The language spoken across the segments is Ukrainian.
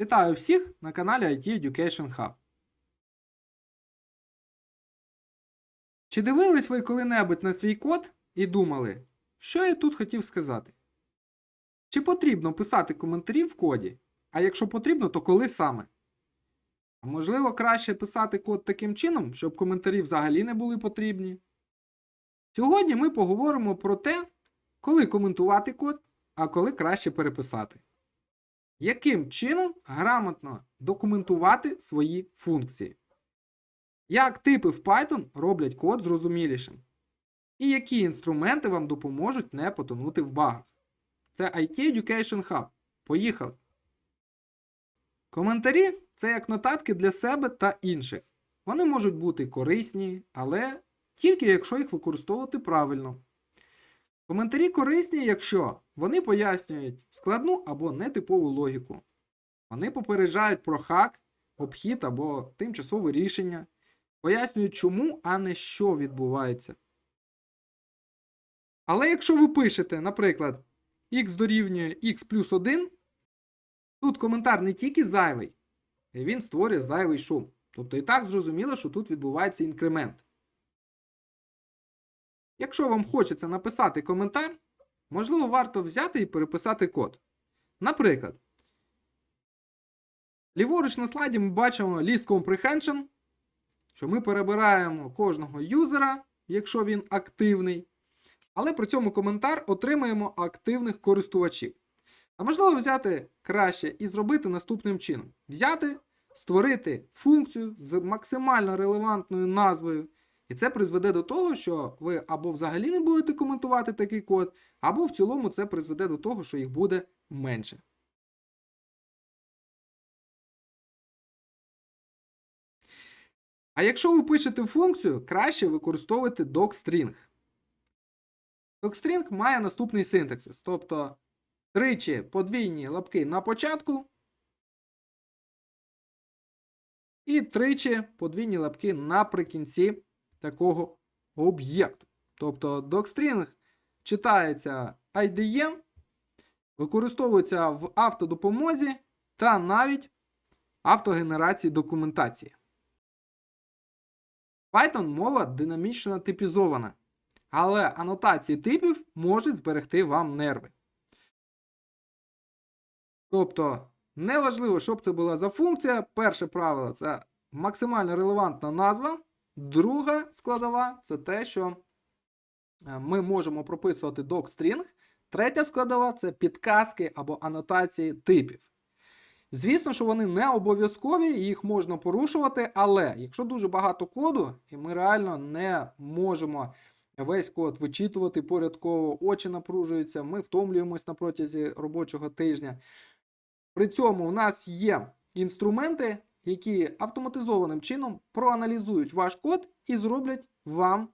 Вітаю всіх на каналі IT Education Hub. Чи дивились ви коли-небудь на свій код і думали, що я тут хотів сказати? Чи потрібно писати коментарі в коді? А якщо потрібно, то коли саме? А можливо, краще писати код таким чином, щоб коментарі взагалі не були потрібні? Сьогодні ми поговоримо про те, коли коментувати код, а коли краще переписати яким чином грамотно документувати свої функції. Як типи в Python роблять код зрозумілішим. І які інструменти вам допоможуть не потонути в багах. Це IT Education Hub. Поїхали! Коментарі це як нотатки для себе та інших. Вони можуть бути корисні, але тільки якщо їх використовувати правильно. Коментарі корисні, якщо вони пояснюють складну або нетипову логіку. Вони попереджають про хак, обхід або тимчасове рішення, пояснюють чому, а не що відбувається. Але якщо ви пишете, наприклад, x дорівнює x плюс 1, тут коментар не тільки зайвий, він створює зайвий шум. Тобто і так зрозуміло, що тут відбувається інкремент. Якщо вам хочеться написати коментар, можливо, варто взяти і переписати код. Наприклад, ліворуч на слайді ми бачимо list comprehension, що ми перебираємо кожного юзера, якщо він активний, але при цьому коментар отримаємо активних користувачів. А можливо взяти краще і зробити наступним чином: взяти, створити функцію з максимально релевантною назвою. І це призведе до того, що ви або взагалі не будете коментувати такий код, або в цілому це призведе до того, що їх буде менше. А якщо ви пишете функцію, краще використовувати docstring. Docstring має наступний синтаксис, тобто тричі подвійні лапки на початку і тричі подвійні лапки наприкінці такого об'єкту. Тобто docstring читається IDE, використовується в автодопомозі та навіть автогенерації документації. Python мова динамічно типізована, але анотації типів можуть зберегти вам нерви. Тобто, неважливо, що б це була за функція. Перше правило це максимально релевантна назва. Друга складова це те, що е, ми можемо прописувати docstring. Третя складова це підказки або анотації типів. Звісно, що вони не обов'язкові, їх можна порушувати, але якщо дуже багато коду, і ми реально не можемо весь код вичитувати порядково, очі напружуються, ми втомлюємось на протязі робочого тижня. При цьому у нас є інструменти, які автоматизованим чином проаналізують ваш код і зроблять вам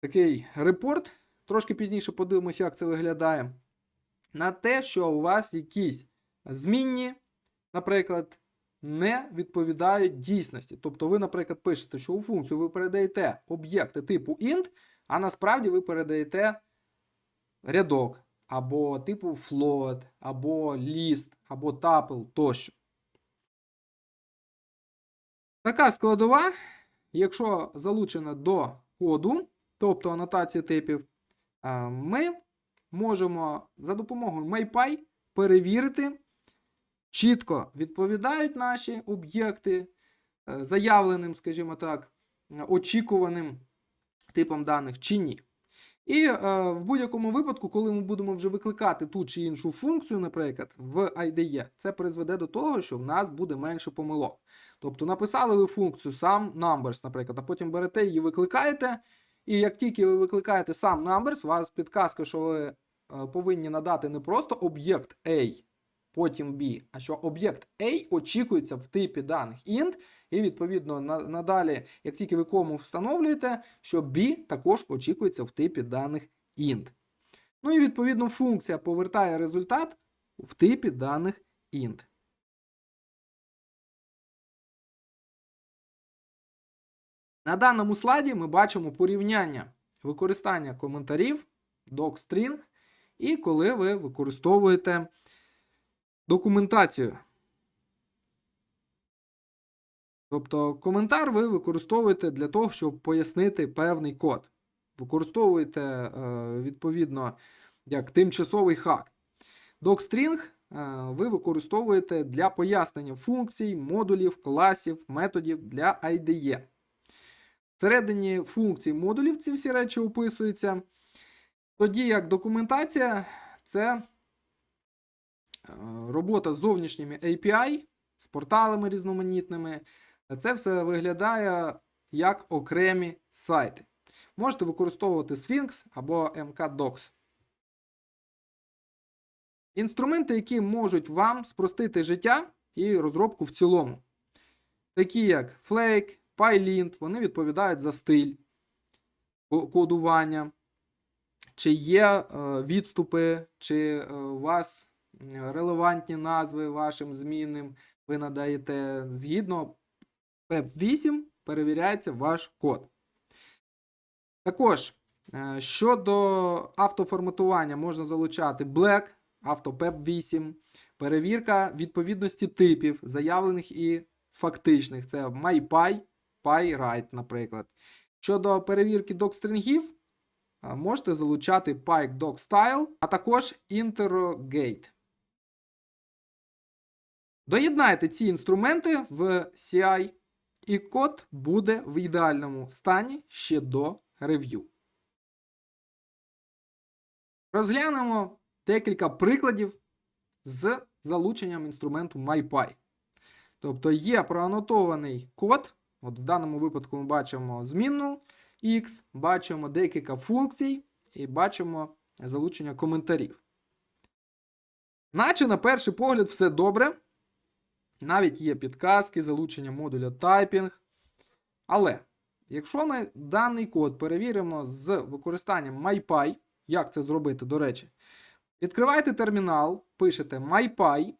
такий репорт. Трошки пізніше подивимося, як це виглядає. На те, що у вас якісь змінні, наприклад, не відповідають дійсності. Тобто ви, наприклад, пишете, що у функцію ви передаєте об'єкти типу int, а насправді ви передаєте рядок, або типу float, або list, або tuple тощо. Така складова, якщо залучена до коду, тобто анотації типів, ми можемо за допомогою MyPy перевірити, чітко відповідають наші об'єкти е, заявленим, скажімо так, очікуваним типом даних чи ні. І е, в будь-якому випадку, коли ми будемо вже викликати ту чи іншу функцію, наприклад, в IDE, це призведе до того, що в нас буде менше помилок. Тобто написали ви функцію сам numbers, наприклад, а потім берете її викликаєте. І як тільки ви викликаєте сам numbers, у вас підказка, що ви е, повинні надати не просто об'єкт A, потім B, а що об'єкт A очікується в типі даних int, і відповідно надалі, як тільки ви кому встановлюєте, що B також очікується в типі даних int. Ну і відповідно функція повертає результат в типі даних int. На даному слайді ми бачимо порівняння використання коментарів, docstring, і коли ви використовуєте документацію. Тобто коментар ви використовуєте для того, щоб пояснити певний код. Використовуєте, е, відповідно, як тимчасовий хак. Docstring е, ви використовуєте для пояснення функцій, модулів, класів, методів для IDE. Всередині функцій модулів ці всі речі описуються. Тоді як документація це е, робота з зовнішніми API, з порталами різноманітними. Це все виглядає як окремі сайти. Можете використовувати Sphinx або MKDocs. Інструменти, які можуть вам спростити життя і розробку в цілому. Такі як Flake, PyLint, вони відповідають за стиль кодування. Чи є е, відступи, чи е, у вас релевантні назви вашим змінним ви надаєте згідно PEP8 перевіряється ваш код. Також е, щодо автоформатування можна залучати Black, AutoPEP8, перевірка відповідності типів, заявлених і фактичних. Це MyPy, PyWrite, наприклад. Щодо перевірки докстрінгів, е, можете залучати PyDocStyle, а також Interrogate. Доєднайте ці інструменти в CI, і код буде в ідеальному стані ще до рев'ю. Розглянемо декілька прикладів з залученням інструменту MyPy. Тобто є проанотований код. От в даному випадку ми бачимо змінну X, бачимо декілька функцій і бачимо залучення коментарів. Наче на перший погляд все добре. Навіть є підказки, залучення модуля typing. Але якщо ми даний код перевіримо з використанням MyPy, як це зробити, до речі, відкривайте термінал, пишете MyPy,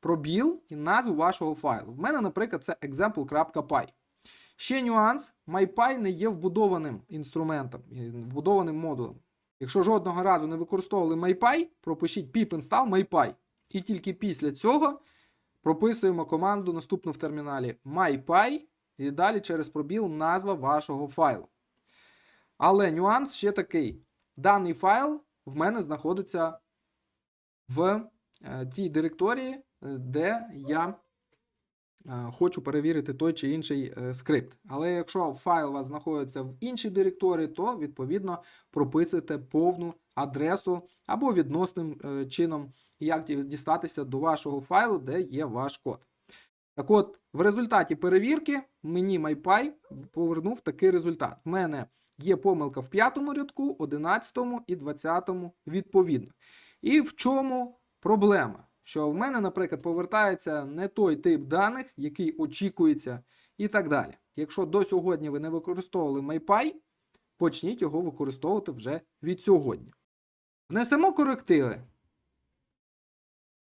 пробіл і назву вашого файлу. В мене, наприклад, це example.py. Ще нюанс: MyPy не є вбудованим інструментом, вбудованим модулем. Якщо жодного разу не використовували MyPy, пропишіть pip install MyPy. І тільки після цього прописуємо команду наступну в терміналі mypy і далі через пробіл назва вашого файлу. Але нюанс ще такий: даний файл в мене знаходиться в е, тій директорії, е, де я е, хочу перевірити той чи інший скрипт. Але якщо файл у вас знаходиться в іншій директорії, то відповідно прописуйте повну адресу або відносним е, чином, як дістатися до вашого файлу, де є ваш код. Так от, в результаті перевірки мені MyPy повернув такий результат. В мене є помилка в п'ятому рядку, 11 і 20 відповідно. І в чому проблема? Що в мене, наприклад, повертається не той тип даних, який очікується, і так далі. Якщо до сьогодні ви не використовували MyPy, почніть його використовувати вже від сьогодні. Внесемо корективи.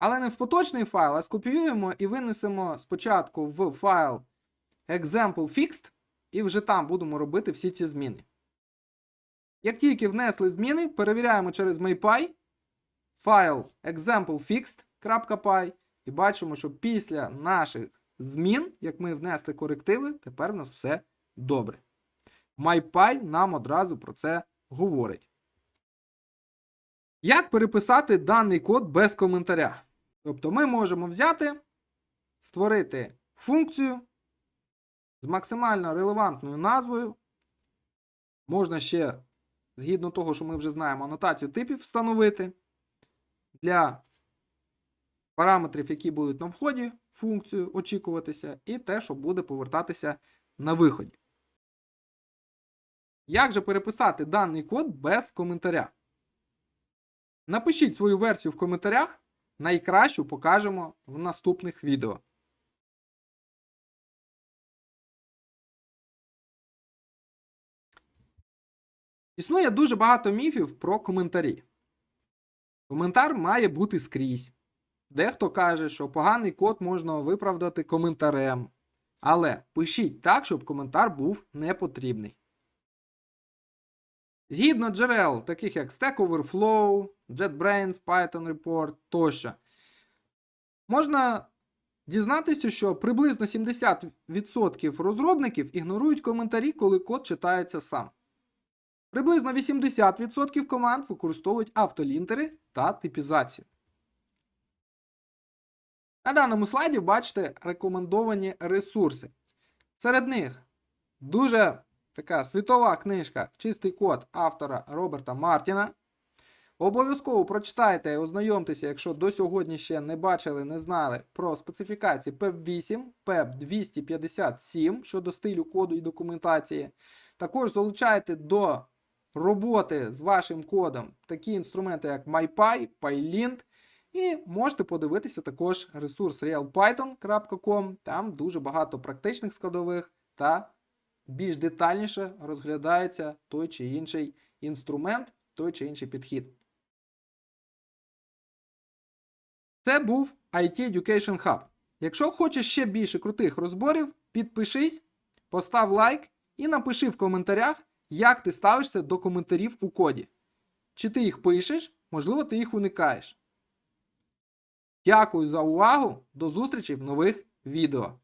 Але не в поточний файл, а скопіюємо і винесемо спочатку в файл example fixed, і вже там будемо робити всі ці зміни. Як тільки внесли зміни, перевіряємо через MyPy файл examplefixed.py і бачимо, що після наших змін, як ми внесли корективи, тепер у нас все добре. MyPy нам одразу про це говорить. Як переписати даний код без коментаря? Тобто ми можемо взяти, створити функцію з максимально релевантною назвою. Можна ще, згідно того, що ми вже знаємо, анотацію типів встановити для параметрів, які будуть на вході функцію очікуватися, і те, що буде повертатися на виході. Як же переписати даний код без коментаря? Напишіть свою версію в коментарях. Найкращу покажемо в наступних відео. Існує дуже багато міфів про коментарі. Коментар має бути скрізь. Дехто каже, що поганий код можна виправдати коментарем. Але пишіть так, щоб коментар був не потрібний. Згідно джерел, таких як Stack Overflow, JetBrains, Python Report тощо, можна дізнатися, що приблизно 70% розробників ігнорують коментарі, коли код читається сам. Приблизно 80% команд використовують автолінтери та типізацію. На даному слайді бачите рекомендовані ресурси. Серед них дуже така світова книжка Чистий код автора Роберта Мартіна. Обов'язково прочитайте і ознайомтеся, якщо до сьогодні ще не бачили, не знали про специфікації PEP 8, PEP 257 щодо стилю коду і документації. Також залучайте до роботи з вашим кодом такі інструменти, як MyPy, PyLint. І можете подивитися також ресурс realpython.com. Там дуже багато практичних складових та більш детальніше розглядається той чи інший інструмент, той чи інший підхід. Це був IT Education Hub. Якщо хочеш ще більше крутих розборів, підпишись, постав лайк і напиши в коментарях, як ти ставишся до коментарів у коді. Чи ти їх пишеш, можливо, ти їх уникаєш. Дякую за увагу. До зустрічі в нових відео.